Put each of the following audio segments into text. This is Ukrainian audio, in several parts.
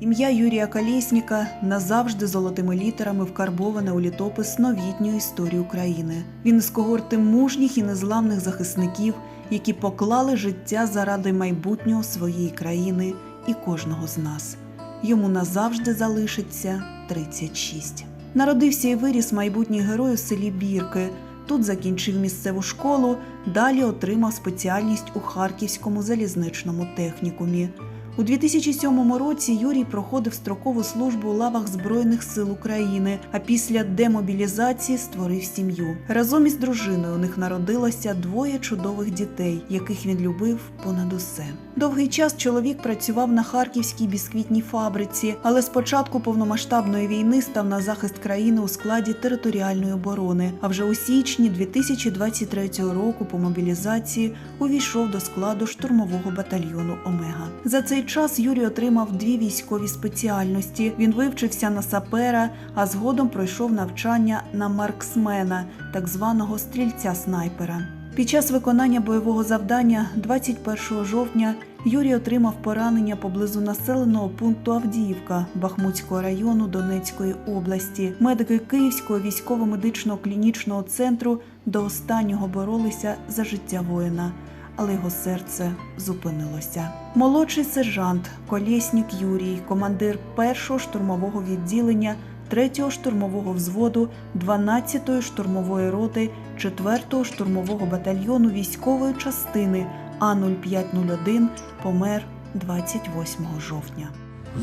Ім'я Юрія Колєсніка назавжди золотими літерами вкарбоване у літопис новітньої історії України. Він із когорти мужніх і незламних захисників, які поклали життя заради майбутнього своєї країни і кожного з нас. Йому назавжди залишиться 36. Народився і виріс майбутній герой у селі Бірки. Тут закінчив місцеву школу, далі отримав спеціальність у Харківському залізничному технікумі. У 2007 році Юрій проходив строкову службу у лавах Збройних сил України, а після демобілізації створив сім'ю. Разом із дружиною у них народилося двоє чудових дітей, яких він любив понад усе. Довгий час чоловік працював на харківській бісквітній фабриці, але з початку повномасштабної війни став на захист країни у складі територіальної оборони. А вже у січні 2023 року по мобілізації увійшов до складу штурмового батальйону Омега. За цей час Юрій отримав дві військові спеціальності. Він вивчився на сапера, а згодом пройшов навчання на марксмена, так званого стрільця-снайпера. Під час виконання бойового завдання 21 жовтня Юрій отримав поранення поблизу населеного пункту Авдіївка Бахмутського району Донецької області. Медики Київського військово-медичного клінічного центру до останнього боролися за життя воїна, але його серце зупинилося. Молодший сержант Колєснік Юрій, командир першого штурмового відділення 3-го штурмового взводу 12-ї штурмової роти 4-го штурмового батальйону військової частини А0501 помер 28 жовтня.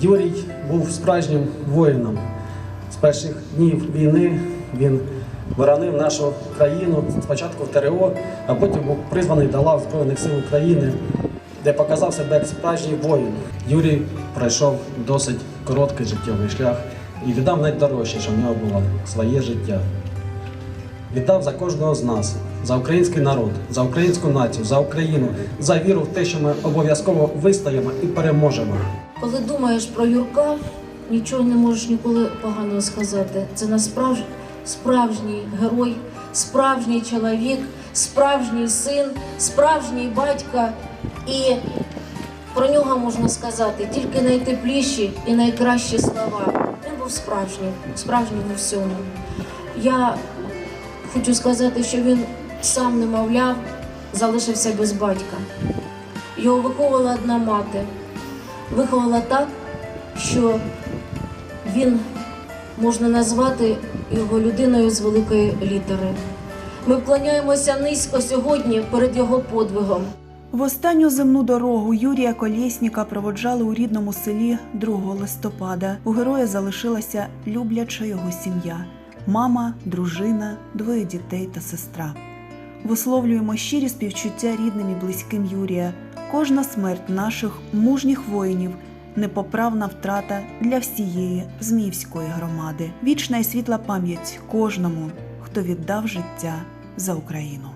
Юрій був справжнім воїном. З перших днів війни він боронив нашу країну спочатку в ТРО, а потім був призваний до лав Збройних сил України, де показав себе як справжній воїн. Юрій пройшов досить короткий життєвий шлях і віддав найдорожче, що в нього було своє життя. Віддав за кожного з нас, за український народ, за українську націю, за Україну, за віру в те, що ми обов'язково вистоїмо і переможемо. Коли думаєш про Юрка, нічого не можеш ніколи поганого сказати. Це насправж... справжній герой, справжній чоловік, справжній син, справжній батько. І про нього можна сказати тільки найтепліші і найкращі слова. Він був справжній, справжній у всьому. Я хочу сказати, що він сам немовляв, залишився без батька. Його виховувала одна мати виховала так, що він можна назвати його людиною з великої літери. Ми вклоняємося низько сьогодні перед його подвигом. В останню земну дорогу Юрія Колєсніка проводжали у рідному селі 2 листопада. У героя залишилася любляча його сім'я: мама, дружина, двоє дітей та сестра. Висловлюємо щирі співчуття рідним і близьким Юрія. Кожна смерть наших мужніх воїнів непоправна втрата для всієї Зміївської громади. Вічна і світла пам'ять кожному, хто віддав життя за Україну.